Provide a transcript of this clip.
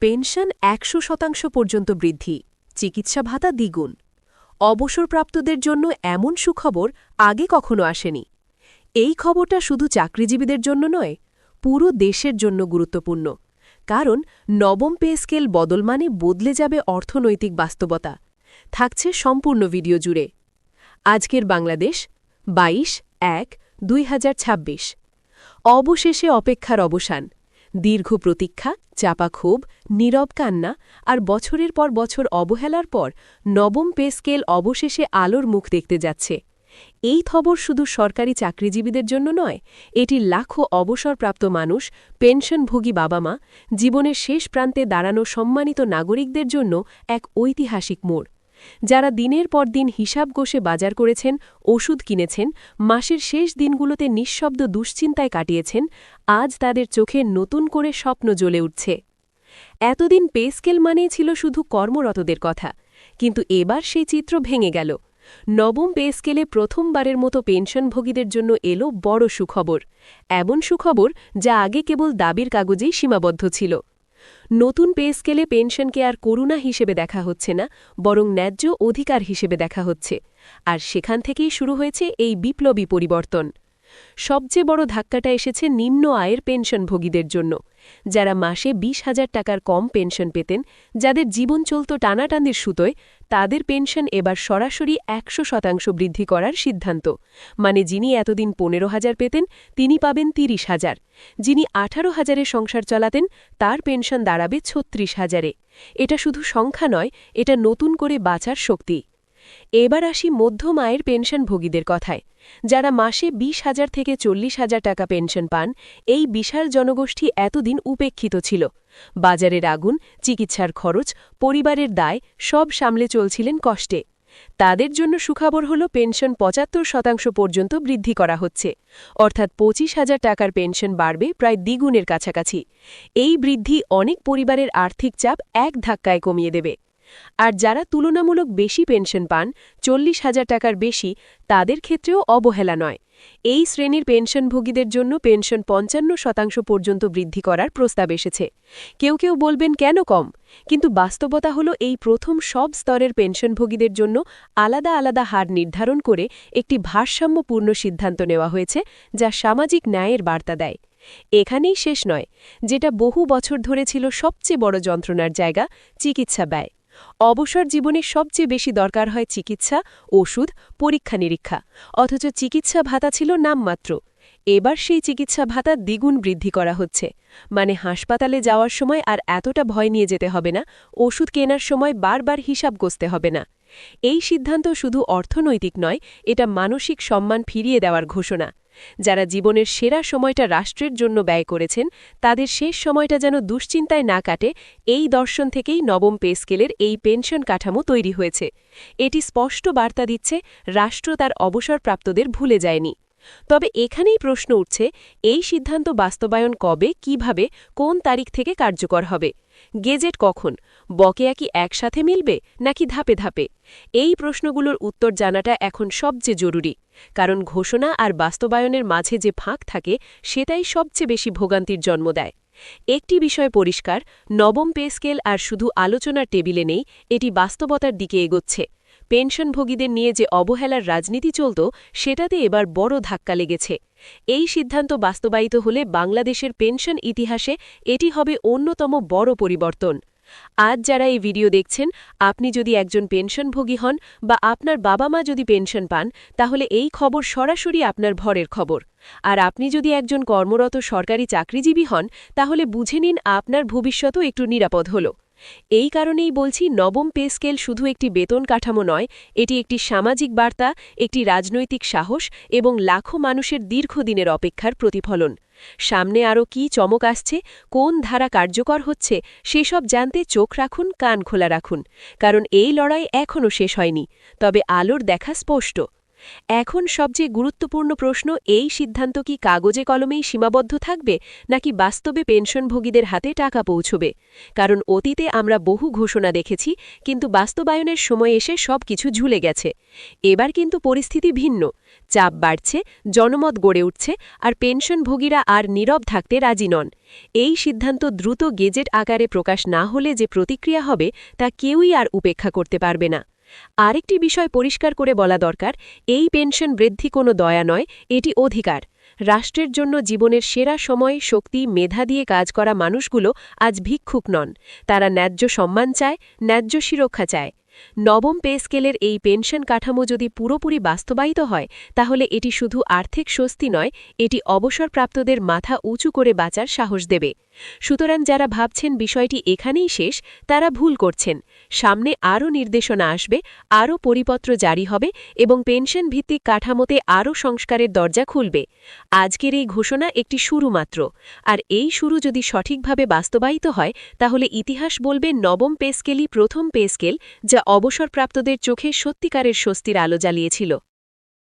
Pension একশো শতাংশ পর্যন্ত বৃদ্ধি। চিকিৎসা ভাতা দ্বিগুণ। অবসরপ্রাপ্তদের জন্য এমন সুখবর আগে কখনো আসেনি। এই খবরটা শুধু চাকরিজীবীদের জন্য নয়, পুরো দেশের জন্য গুরুত্বপূর্ণ। কারণ নবম পে স্কেল বদল মানে বদলে যাবে অর্থনৈতিক বাস্তবতা। থাকছে সম্পূর্ণ ভিডিও জুড়ে। আজকের বাংলাদেশ ২২ এক দুই অবশেষে অপেক্ষার অবসান। দীর্ঘ প্রতীক্ষা, চাপা ক্ষোভ, নীরব কান্না আর বছরের পর বছর অবহেলার পর নবম পে স্কেল অবশেষে আলোর মুখ দেখতে যাচ্ছে। এই খবর শুধু সরকারি চাকরিজীবীদের জন্য নয়, এটি লাখো অবসরপ্রাপ্ত মানুষ, পেনশনভোগী বাবা মা জীবনের শেষ প্রান্তে দাঁড়ানো সম্মানিত নাগরিকদের জন্য এক ঐতিহাসিক মোড়। যারা দিনের পর দিন হিসাব গোষে বাজার করেছেন, ওষুধ কিনেছেন, মাসের শেষ দিনগুলোতে নিঃশব্দ দুশ্চিন্তায় কাটিয়েছেন, আজ তাদের চোখে নতুন করে স্বপ্ন জ্বলে উঠছে। এতদিন পেস্কেল মানেই ছিল শুধু কর্মরতদের কথা, কিন্তু এবার সেই চিত্র ভেঙে গেল। নবম পে স্কেলে প্রথমবারের মতো পেনশনভোগীদের জন্য এলো বড় সুখবর, এমন সুখবর যা আগে কেবল দাবির কাগজেই সীমাবদ্ধ ছিল। নতুন পে স্কেলে পেনশনকে আর করুণা হিসেবে দেখা হচ্ছে না, বরং ন্যায্য অধিকার হিসেবে দেখা হচ্ছে। আর সেখান থেকেই শুরু হয়েছে এই বিপ্লবী পরিবর্তন। সবচেয়ে বড় ধাক্কাটা এসেছে নিম্ন আয়ের পেনশনভোগীদের জন্য। যারা মাসে বিশ হাজার টাকার কম পেনশন পেতেন, যাদের জীবন চলত টানাটানির সুতোয়, তাদের পেনশন এবার সরাসরি একশো শতাংশ বৃদ্ধি করার সিদ্ধান্ত। মানে যিনি এতদিন পনেরো হাজার পেতেন, তিনি পাবেন তিরিশ হাজার। যিনি আঠারো হাজারে সংসার চালাতেন, তার পেনশন দাঁড়াবে ছত্রিশ হাজারে। এটা শুধু সংখ্যা নয়, এটা নতুন করে বাঁচার শক্তি। এবার আসি মধ্যম আয়ের পেনশনভোগীদের কথায়। যারা মাসে বিশ হাজার থেকে চল্লিশ হাজার টাকা পেনশন পান, এই বিশাল জনগোষ্ঠী এতদিন উপেক্ষিত ছিল। বাজারের আগুন, চিকিৎসার খরচ, পরিবারের দায়, সব সামলে চলছিলেন কষ্টে। তাদের জন্য সুখবর হল পেনশন পঁচাত্তর শতাংশ পর্যন্ত বৃদ্ধি করা হচ্ছে। অর্থাৎ পঁচিশ হাজার টাকার পেনশন বাড়বে প্রায় দ্বিগুণের কাছাকাছি। এই বৃদ্ধি অনেক পরিবারের আর্থিক চাপ এক ধাক্কায় কমিয়ে দেবে। আর যারা তুলনামূলক বেশি পেনশন পান, চল্লিশ হাজার টাকার বেশি তাদের ক্ষেত্রেও অবহেলা নয়। এই শ্রেণির পেনশনভোগীদের জন্য পেনশন পঞ্চান্ন শতাংশ পর্যন্ত বৃদ্ধি করার প্রস্তাব এসেছে। কেউ কেউ বলবেন, কেন কম? কিন্তু বাস্তবতা হল এই প্রথম সব স্তরের পেনশনভোগীদের জন্য আলাদা আলাদা হার নির্ধারণ করে একটি ভারসাম্যপূর্ণ সিদ্ধান্ত নেওয়া হয়েছে, যা সামাজিক ন্যায়ের বার্তা দেয়। এখানেই শেষ নয়। যেটা বহু বছর ধরে ছিল সবচেয়ে বড় যন্ত্রণার জায়গা, চিকিৎসা ব্যয়। অবসর জীবনে সবচেয়ে বেশি দরকার হয় চিকিৎসা, ওষুধ, পরীক্ষা নিরীক্ষা। অথচ চিকিৎসা ভাতা ছিল নামমাত্র। এবার সেই চিকিৎসা ভাতা দ্বিগুণ বৃদ্ধি করা হচ্ছে। মানে হাসপাতালে যাওয়ার সময় আর এতটা ভয় নিয়ে যেতে হবে না, ওষুধ কেনার সময় বারবার হিসাব গসতে হবে না। এই সিদ্ধান্ত শুধু অর্থনৈতিক নয়, এটা মানসিক সম্মান ফিরিয়ে দেওয়ার ঘোষণা। যারা জীবনের সেরা সময়টা রাষ্ট্রের জন্য ব্যয় করেছেন, তাদের শেষ সময়টা যেন দুশ্চিন্তায় না কাটে, এই দর্শন থেকেই নবম পে স্কেলের এই পেনশন কাঠামো তৈরি হয়েছে। এটি স্পষ্ট বার্তা দিচ্ছে, রাষ্ট্র তার অবসরপ্রাপ্তদের ভুলে যায়নি। তবে এখানেই প্রশ্ন উঠছে, এই সিদ্ধান্ত বাস্তবায়ন কবে, কীভাবে, কোন তারিখ থেকে কার্যকর হবে? গেজেট কখন? বকেয়া কি একসাথে মিলবে, নাকি ধাপে ধাপে? এই প্রশ্নগুলোর উত্তর জানাটা এখন সবচেয়ে জরুরি। কারণ ঘোষণা আর বাস্তবায়নের মাঝে যে ফাঁক থাকে, সেটাই সবচেয়ে বেশি ভোগান্তির জন্ম দেয়। একটি বিষয় পরিষ্কার, নবম পে স্কেল আর শুধু আলোচনার টেবিলে নেই, এটি বাস্তবতার দিকে এগোচ্ছে। পেনশনভোগীদের নিয়ে যে অবহেলার রাজনীতি চলত, সেটাতে এবার বড় ধাক্কা লেগেছে। এই সিদ্ধান্ত বাস্তবায়িত হলে বাংলাদেশের পেনশন ইতিহাসে এটি হবে অন্যতম বড় পরিবর্তন। আজ যারা এই ভিডিও দেখছেন, আপনি যদি একজন পেনশনভোগী হন বা আপনার বাবা মা যদি পেনশন পান, তাহলে এই খবর সরাসরি আপনার ভরের খবর। আর আপনি যদি একজন কর্মরত সরকারি চাকরিজীবী হন, তাহলে বুঝে নিন আপনার ভবিষ্যতও একটু নিরাপদ হল। এই কারণেই বলছি নবম পে স্কেল শুধু একটি বেতন কাঠামো নয়, এটি একটি সামাজিক বার্তা, একটি রাজনৈতিক সাহস এবং লাখো মানুষের দীর্ঘদিনের অপেক্ষার প্রতিফলন। সামনে আরও কি চমক আসছে, কোন ধারা কার্যকর হচ্ছে, সেসব জানতে চোখ রাখুন, কান খোলা রাখুন, কারণ এই লড়াই এখনও শেষ হয়নি, তবে আলোর দেখা স্পষ্ট। এখন সবচেয়ে গুরুত্বপূর্ণ প্রশ্ন, এই সিদ্ধান্ত কি কাগজে কলমেই সীমাবদ্ধ থাকবে, নাকি বাস্তবে পেনশনভোগীদের হাতে টাকা পৌঁছবে? কারণ অতীতে আমরা বহু ঘোষণা দেখেছি, কিন্তু বাস্তবায়নের সময় এসে সব কিছু ঝুলে গেছে। এবার কিন্তু পরিস্থিতি ভিন্ন। চাপ বাড়ছে, জনমত গড়ে উঠছে, আর পেনশনভোগীরা আর নীরব থাকতে রাজি নন। এই সিদ্ধান্ত দ্রুত গেজেট আকারে প্রকাশ না হলে যে প্রতিক্রিয়া হবে, তা কেউই আর উপেক্ষা করতে পারবে না। আরেকটি বিষয় পরিষ্কার করে বলা দরকার, এই পেনশন বৃদ্ধি কোনো দয়া নয়, এটি অধিকার। রাষ্ট্রের জন্য জীবনের সেরা সময়, শক্তি, মেধা দিয়ে কাজ করা মানুষগুলো আজ ভিক্ষুক নন। তারা ন্যায্য সম্মান চায়, ন্যায্য সুরক্ষা চায়। নবম পে স্কেলের এই পেনশন কাঠামো যদি পুরোপুরি বাস্তবায়িত হয়, তাহলে এটি শুধু আর্থিক স্বস্তি নয়, এটি অবসরপ্রাপ্তদের মাথা উঁচু করে বাঁচার সাহস দেবে। সুতরাং যারা ভাবছেন বিষয়টি এখানেই শেষ, তারা ভুল করছেন। সামনে আরও নির্দেশনা আসবে, আরও পরিপত্র জারি হবে এবং পেনশন ভিত্তিক কাঠামোতে আরও সংস্কারের দরজা খুলবে। আজকের এই ঘোষণা একটি শুরু মাত্র। আর এই শুরু যদি সঠিকভাবে বাস্তবায়িত হয়, তাহলে ইতিহাস বলবে নবম পেস্কেলই প্রথম পেস্কেল যা অবসরপ্রাপ্তদের চোখে সত্যিকারের স্বস্তির আলো জ্বালিয়েছিল।